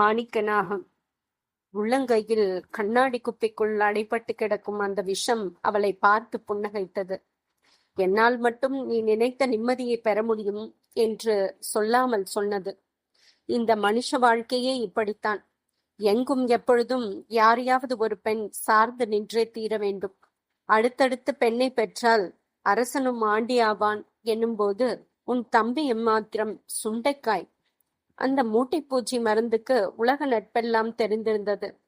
மாணிக்கநாகம் உள்ளங்கையில் கண்ணாடி குப்பிக்குள் அடைபட்டு கிடக்கும் அந்த விஷம் அவளை பார்த்து புன்னகைத்தது. என்னால் மட்டும் நீ நினைத்த நிம்மதியை பெற முடியும் என்று சொல்லாமல் சொன்னது. இந்த மனுஷ வாழ்க்கையே இப்படித்தான். எங்கும் எப்பொழுதும் யாரையாவது ஒரு பெண் சார்ந்து நின்றே தீர வேண்டும். அடுத்தடுத்து பெண்ணை பெற்றால் அரசனும் ஆண்டியாவான் என்னும்போது உன் தம்பி எம்மாத்திரம் சுண்டைக்காய் அந்த மூட்டைப்பூச்சி மருந்துக்கு உலக நட்பெல்லாம் தெரிந்திருந்தது.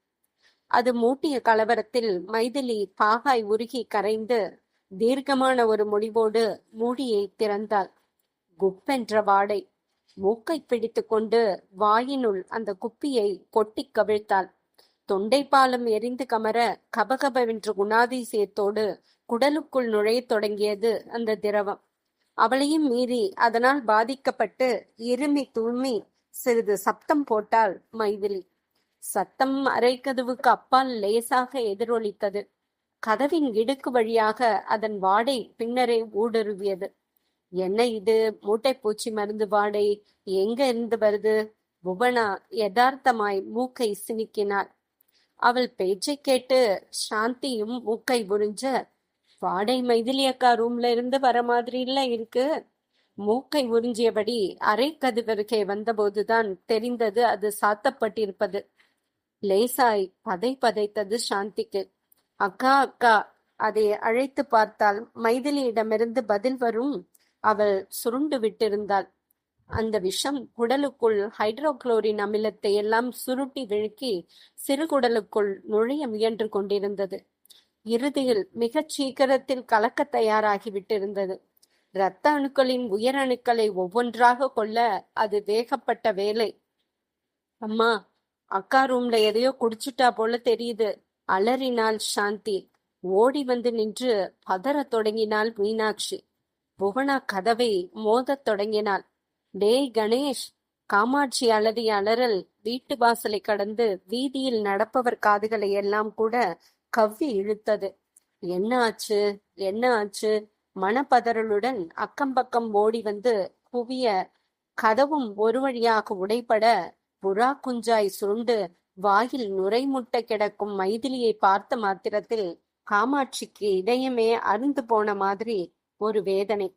அது மூட்டிய கலவரத்தில் மைதிலி பாகாய் உருகி கரைந்து தீர்க்கமான ஒரு முடிவோடு மூடியை திறந்தாள். குப்பென்ற வாடை. மூக்கை பிடித்து கொண்டு வாயினுள் அந்த குப்பியை கொட்டி கவிழ்த்தாள். தொண்டை பாலம் எரிந்து கமர கபகபவென்று குணாதிசயத்தோடு குடலுக்குள் நுழையத் தொடங்கியது அந்த திரவம். அவளையும் மீறி அதனால் பாதிக்கப்பட்டு இருமி துள்மி சிறிது சப்தம் போட்டாள் மைதிலி. சத்தம் அரைக்கதவுக்கு அப்பால் லேசாக எதிரொலித்தது. கதவின் இடுக்கு வழியாக அதன் வாடை பின்னரே ஊடுருவியது. என்ன இது? மூட்டைப்பூச்சி மருந்து வாடை? எங்க இருந்து வருது? புவனா யதார்த்தமாய் மூக்கை சினிக்கினாள். அவள் பேச்சை கேட்டு சாந்தியும் மூக்கை உறிஞ்ச வாடை மைதிலி அக்கா ரூம்ல இருந்து வர மாதிரி இல்ல இருக்கு. மூக்கை உறிஞ்சியபடி அரை கதிவருகே வந்தபோதுதான் தெரிந்தது அது சாத்தப்பட்டிருப்பது. லேசாய் பதை பதைத்தது சாந்திக்கு. அக்கா அக்கா அதை அழைத்து பார்த்தால் மைதிலியிடமிருந்து பதில் வரும். அவள் சுருண்டு விட்டிருந்தாள். அந்த விஷம் குடலுக்குள் ஹைட்ரோகுளோரின் அமிலத்தை எல்லாம் சுருட்டி விழுக்கி சிறுகுடலுக்குள் நுழைய முயன்று கொண்டிருந்தது. இறுதியில் மிகச் சீக்கிரத்தில் கலக்க தயாராகி விட்டிருந்தது இரத்த அணுக்களின் உயர் அணுக்களை ஒவ்வொன்றாக கொள்ள அது வேகப்பட்ட வேலை. அம்மா அக்கா ரூம்ல எதையோ குடிச்சிட்டா போல தெரியுது. அலறினாள் சாந்தி. ஓடி வந்து நின்று பதறத் தொடங்கினாள் மீனாட்சி. புவனா கதவை மோதத் தொடங்கினாள். டேய் கணேஷ் காமாட்சி அலறி அலறல் வீட்டு வாசலை கடந்து வீதியில் நடப்பவர் காதுகளை எல்லாம் கூட கவ்வி இழுத்தது. என்ன ஆச்சு? என்ன ஆச்சு? மனப்பதறலுடன் அக்கம் பக்கம் ஓடி வந்து குவிய கதவும் ஒரு வழியாக உடைபட புறா குஞ்சாய் சுருண்டு வாயில் நுரைமுட்ட கிடக்கும் மைதிலியை பார்த்த மாத்திரத்தில் காமாட்சிக்கு இதயமே அருந்து போன மாதிரி ஒரு வேதனை.